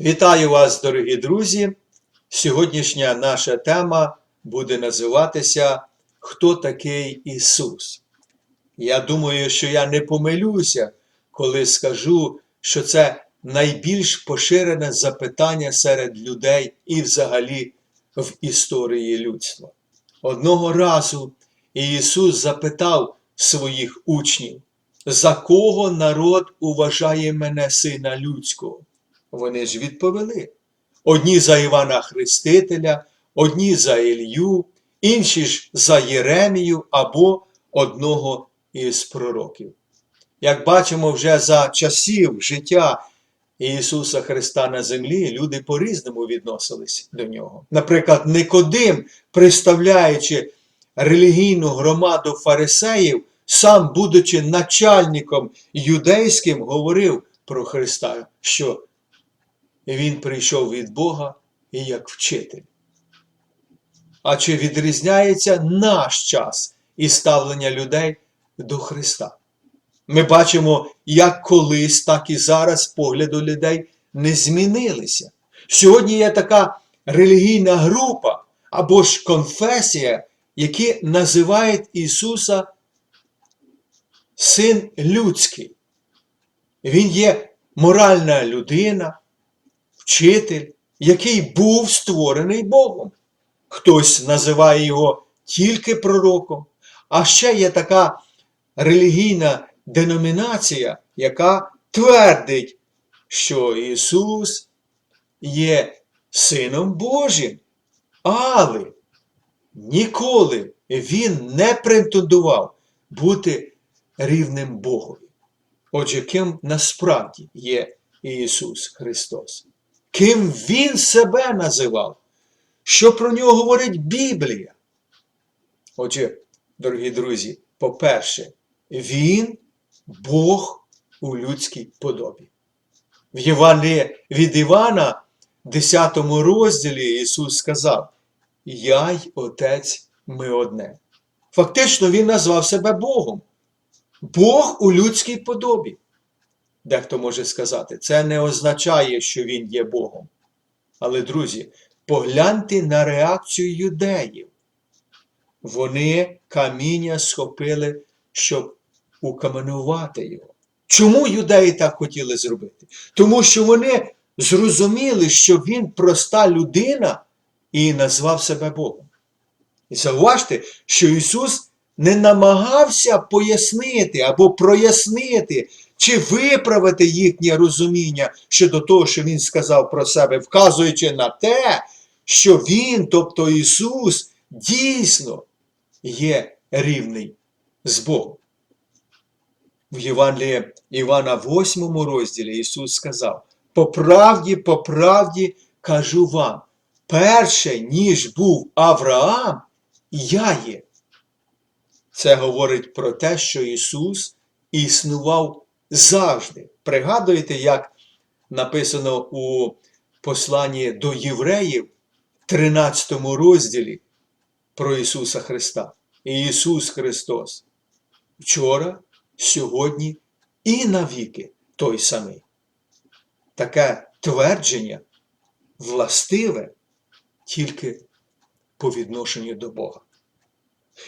Вітаю вас, дорогі друзі! Сьогоднішня наша тема буде називатися Хто такий Ісус? Я думаю, що я не помилюся, коли скажу, що це найбільш поширене запитання серед людей і взагалі в історії людства. Одного разу Ісус запитав своїх учнів, за кого народ уважає мене сина людського? Вони ж відповіли. Одні за Івана Хрестителя, одні за Ілью, інші ж за Єремію або одного із пророків. Як бачимо, вже за часів життя Ісуса Христа на землі люди по-різному відносились до нього. Наприклад, Никодим, представляючи релігійну громаду фарисеїв, сам, будучи начальником юдейським, говорив про Христа, що він прийшов від Бога і як вчитель. А чи відрізняється наш час і ставлення людей до Христа? Ми бачимо, як колись, так і зараз погляду людей не змінилися. Сьогодні є така релігійна група або ж конфесія, які називають Ісуса Син людський. Він є моральна людина, вчитель, який був створений Богом. Хтось називає його тільки пророком, а ще є така релігійна деномінація, яка твердить, що Ісус є Сином Божим, але ніколи Він не претендував бути рівним Богові. Отже, ким насправді є Ісус Христос? Ким Він себе називав? Що про нього говорить Біблія? Отже, дорогі друзі, по-перше, Він Бог у людській подобі. В Євангелії від Івана, 10 розділі, Ісус сказав: Я й Отець ми одне. Фактично, Він назвав себе Богом. Бог у людській подобі. Дехто може сказати, це не означає, що Він є Богом. Але, друзі, погляньте на реакцію юдеїв. Вони каміння схопили, щоб укаменувати його. Чому юдеї так хотіли зробити? Тому що вони зрозуміли, що він проста людина і назвав себе Богом. І зауважте, що Ісус не намагався пояснити або прояснити, чи виправити їхнє розуміння щодо того, що Він сказав про себе, вказуючи на те, що Він, тобто Ісус, дійсно є рівний з Богом. В Євангелії Івана, 8 розділі Ісус сказав: По правді, по правді кажу вам, перше, ніж був Авраам, я є. Це говорить про те, що Ісус існував завжди. Пригадуєте, як написано у посланні до євреїв, 13 розділі про Ісуса Христа. Ісус Христос вчора, сьогодні і навіки той самий. Таке твердження властиве тільки по відношенню до Бога.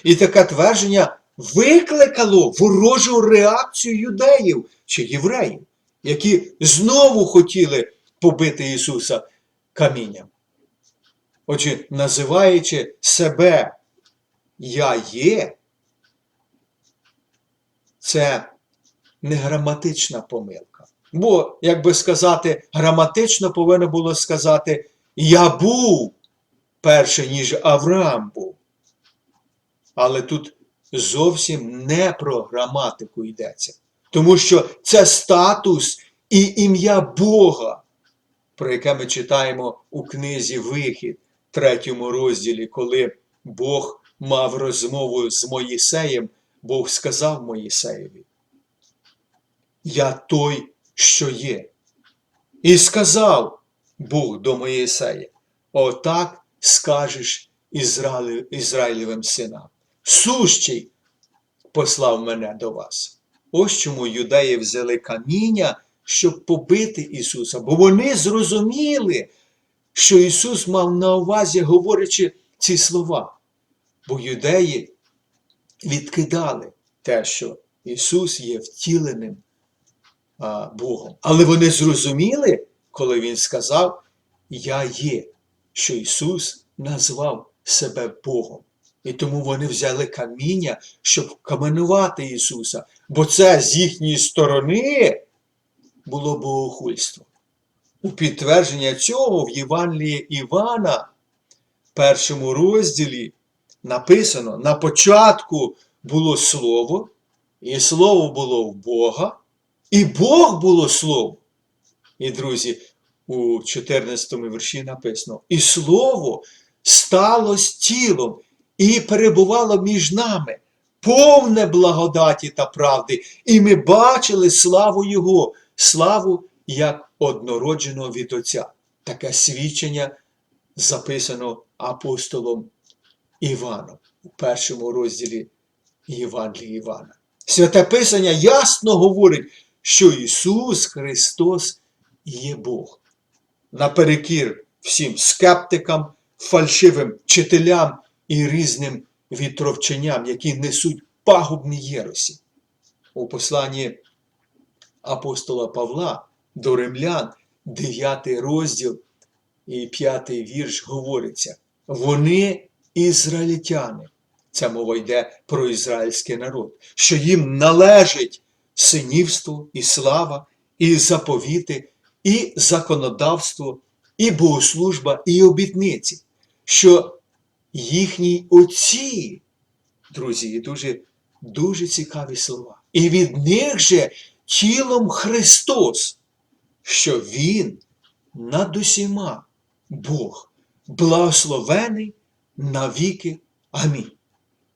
І таке твердження викликало ворожу реакцію юдеїв чи євреїв, які знову хотіли побити Ісуса камінням. Отже, називаючи себе Я є, це не граматична помилка. Бо, як би сказати, граматично повинно було сказати Я був перше, ніж Авраам був. Але тут зовсім не про граматику йдеться. Тому що це статус і ім'я Бога, про яке ми читаємо у книзі Вихід, третьому розділі, коли Бог мав розмову з Моїсеєм, Бог сказав Моїсеєві. Я той, що є. І сказав Бог до Моїсея: Отак скажеш Ізраїлевим синам. Сущий послав мене до вас. Ось чому юдеї взяли каміння, щоб побити Ісуса, бо вони зрозуміли, що Ісус мав на увазі, говорячи ці слова. Бо юдеї відкидали те, що Ісус є втіленим а, Богом. Але вони зрозуміли, коли Він сказав, Я є, що Ісус назвав себе Богом. І тому вони взяли каміння, щоб каменувати Ісуса, бо це з їхньої сторони було богохульство. У підтвердження цього в Євангелії Івана, першому розділі, написано: на початку було Слово, і Слово було в Бога, і Бог було Слово. І, друзі, у 14 вірші написано: І Слово сталося тілом і перебувало між нами, повне благодаті та правди, і ми бачили славу Його, славу як однородженого від Отця. Таке свідчення записано апостолом Іваном у першому розділі Євангелії Івана. Святе Писання ясно говорить, що Ісус Христос є Бог. Наперекір всім скептикам, фальшивим вчителям і різним вітровченням, які несуть пагубні єросі. У посланні апостола Павла до римлян, 9 розділ і 5 вірш говориться: вони ізраїльтяни. Ця мова йде про ізраїльський народ, що їм належить синівство і слава, і заповіти, і законодавство, і богослужба, і обітниці, що їхні отці, друзі, дуже, дуже цікаві слова. І від них же тілом Христос, що Він над усіма Бог, благословений навіки. Амінь.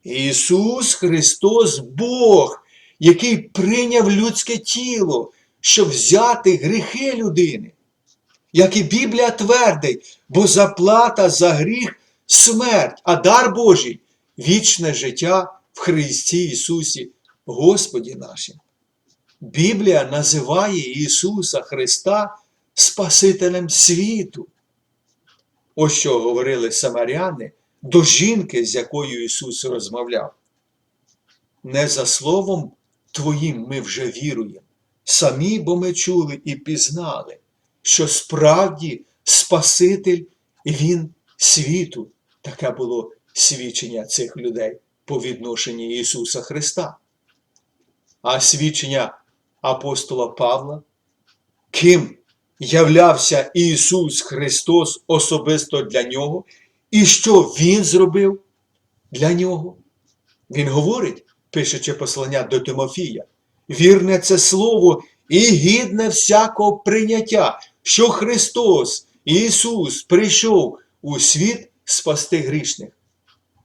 Ісус Христос Бог, який прийняв людське тіло, щоб взяти гріхи людини. Як і Біблія твердить, бо заплата за гріх смерть, а дар Божий вічне життя в Христі Ісусі, Господі нашим. Біблія називає Ісуса Христа Спасителем світу. Ось що говорили самаряни до жінки, з якою Ісус розмовляв. Не за словом Твоїм ми вже віруємо, самі, бо ми чули і пізнали, що справді Спаситель Він світу. Таке було свідчення цих людей по відношенню Ісуса Христа. А свідчення апостола Павла, ким являвся Ісус Христос особисто для нього, і що Він зробив для нього. Він говорить, пишучи послання до Тимофія, вірне це слово і гідне всякого прийняття, що Христос, Ісус, прийшов у світ спасти грішних,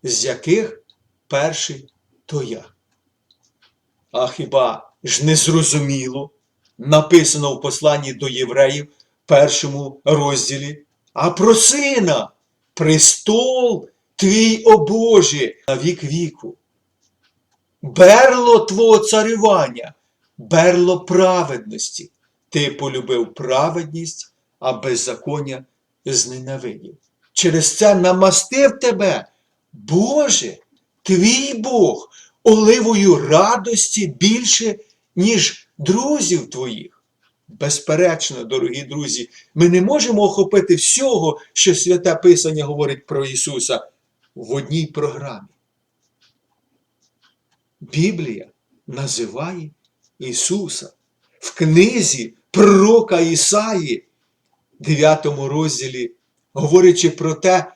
з яких перший то я. А хіба ж не зрозуміло, написано в посланні до євреїв, першому розділі, а про сина, престол твій о Боже на вік віку. Берло твого царювання, берло праведності. Ти полюбив праведність, а беззаконня зненавидів. Через це намастив тебе, Боже, твій Бог, оливою радості більше, ніж друзів твоїх. Безперечно, дорогі друзі, ми не можемо охопити всього, що Святе Писання говорить про Ісуса в одній програмі. Біблія називає Ісуса в книзі пророка Ісаї, 9 розділі, говорячи про те,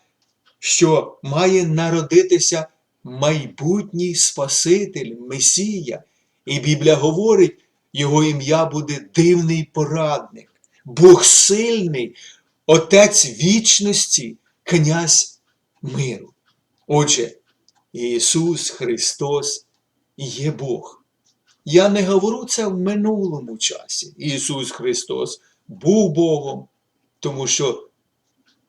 що має народитися майбутній Спаситель, Месія. І Біблія говорить, його ім'я буде дивний порадник, Бог сильний, Отець вічності, князь миру. Отже, Ісус Христос є Бог. Я не говорю це в минулому часі. Ісус Христос був Богом, тому що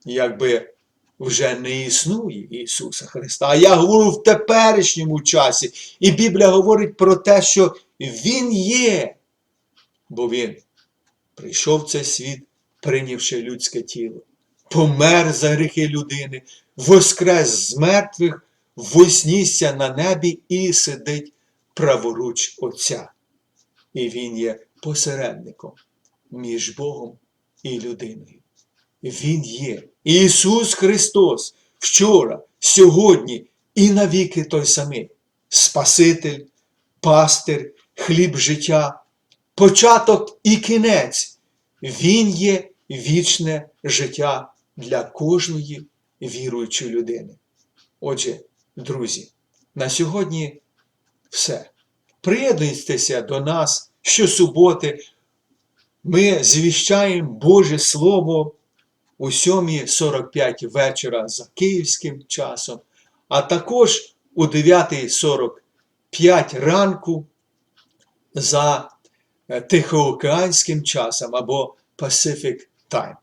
якби вже не існує Ісуса Христа. А я говорю в теперішньому часі. І Біблія говорить про те, що Він є, бо Він прийшов в цей світ, прийнявши людське тіло, помер за гріхи людини, воскрес з мертвих, вознісся на небі і сидить праворуч Отця. І Він є посередником між Богом і людиною. Він є Ісус Христос вчора, сьогодні і навіки той самий Спаситель, пастир, хліб життя, початок і кінець. Він є вічне життя для кожної віруючої людини. Отже, друзі, на сьогодні все. Приєднуйтеся до нас щосуботи. Ми звіщаємо Боже Слово у 7.45 вечора за київським часом, а також о 9.45 ранку за е, Тихоокеанським часом або Pacific Time.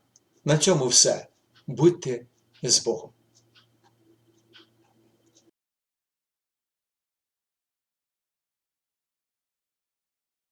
На цьому все. Будьте з Богом.